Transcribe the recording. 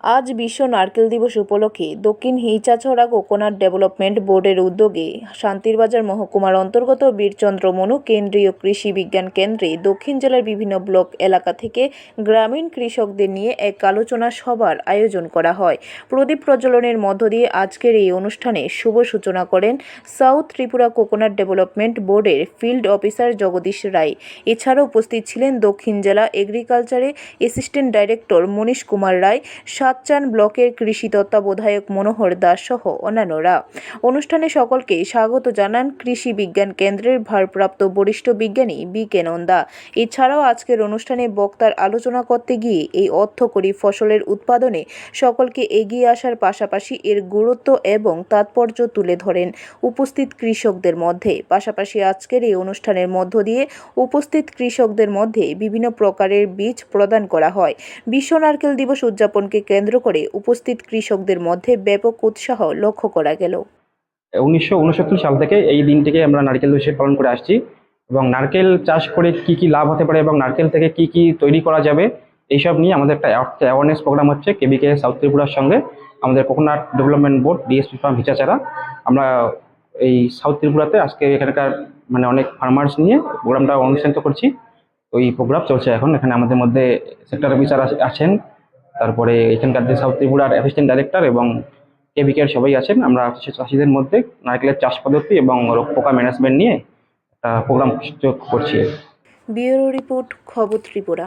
আজ বিশ্ব নারকেল দিবস উপলক্ষে দক্ষিণ হিচাছড়া কোকোনাট ডেভেলপমেন্ট বোর্ডের উদ্যোগে শান্তিরবাজার মহকুমার অন্তর্গত বীরচন্দ্র মনু কেন্দ্রীয় কৃষি বিজ্ঞান কেন্দ্রে দক্ষিণ জেলার বিভিন্ন ব্লক এলাকা থেকে গ্রামীণ কৃষকদের নিয়ে এক আলোচনা সভার আয়োজন করা হয়। প্রদীপ প্রজ্বলনের মধ্য দিয়ে আজকের এই অনুষ্ঠানে শুভ সূচনা করেন সাউথ ত্রিপুরা কোকোনাট ডেভেলপমেন্ট বোর্ডের ফিল্ড অফিসার জগদীশ রায়। এছাড়াও উপস্থিত ছিলেন দক্ষিণ জেলা এগ্রিকালচারে অ্যাসিস্ট্যান্ট ডাইরেক্টর মনীশ কুমার রায় সাতচান ব্লকের কৃষি তত্ত্বাবধায়ক মনোহর দাস সহ অন্যান্যরা। অনুষ্ঠানে সকলকে স্বাগত জানান কৃষি বিজ্ঞান কেন্দ্রের ভারপ্রাপ্ত বরিষ্ঠ বিজ্ঞানী বি কে নন্দা। এছাড়াও আজকের অনুষ্ঠানে বক্তার আলোচনা করতে গিয়ে এই অর্থকরী ফসলের উৎপাদনে সকলকে এগিয়ে আসার পাশাপাশি এর গুরুত্ব এবং তাৎপর্য তুলে ধরেন উপস্থিত কৃষকদের মধ্যে। পাশাপাশি আজকের এই অনুষ্ঠানের মধ্য দিয়ে উপস্থিত কৃষকদের মধ্যে বিভিন্ন প্রকারের বীজ প্রদান করা হয়। বিশ্ব নারকেল দিবস উদযাপনকে কেন্দ্র করে উপস্থিত কৃষকদের মধ্যে ব্যাপক উৎসাহ লক্ষ্য করা গেল। উনিশশো উনসত্তর সাল থেকে এই দিনটিকে আমরা নারকেল দিবস পালন করে আসছি এবং নারকেল চাষ করে কি কি লাভ হতে পারে এবং নারকেল থেকে কি কি তৈরি করা যাবে, এইসব নিয়ে আমাদের একটা অ্যাওয়ারনেস প্রোগ্রাম হচ্ছে কেবিকে সাউথ ত্রিপুরার সঙ্গে। আমাদের coconut development board, DSP farm Hichachara আমরা এই সাউথ ত্রিপুরাতে আজকে এখানকার মানে অনেক ফার্মার্স নিয়ে প্রোগ্রামটা অনুষ্ঠিত করছি। ওই প্রোগ্রাম চলছে এখন, এখানে আমাদের মধ্যে সেক্টর অফিসার আছেন। তারপরে এখানকার যে সাউথ ত্রিপুরার অ্যাসিস্ট্যান্ট ডাইরেক্টর এবং কেভিকের সবাই আছেন, আমরা চাষিদের মধ্যে নারকেলের চাষ পদ্ধতি এবং রোগ পোকা ম্যানেজমেন্ট নিয়ে একটা প্রোগ্রাম করছি। ব্যুরো রিপোর্ট, খবর ত্রিপুরা।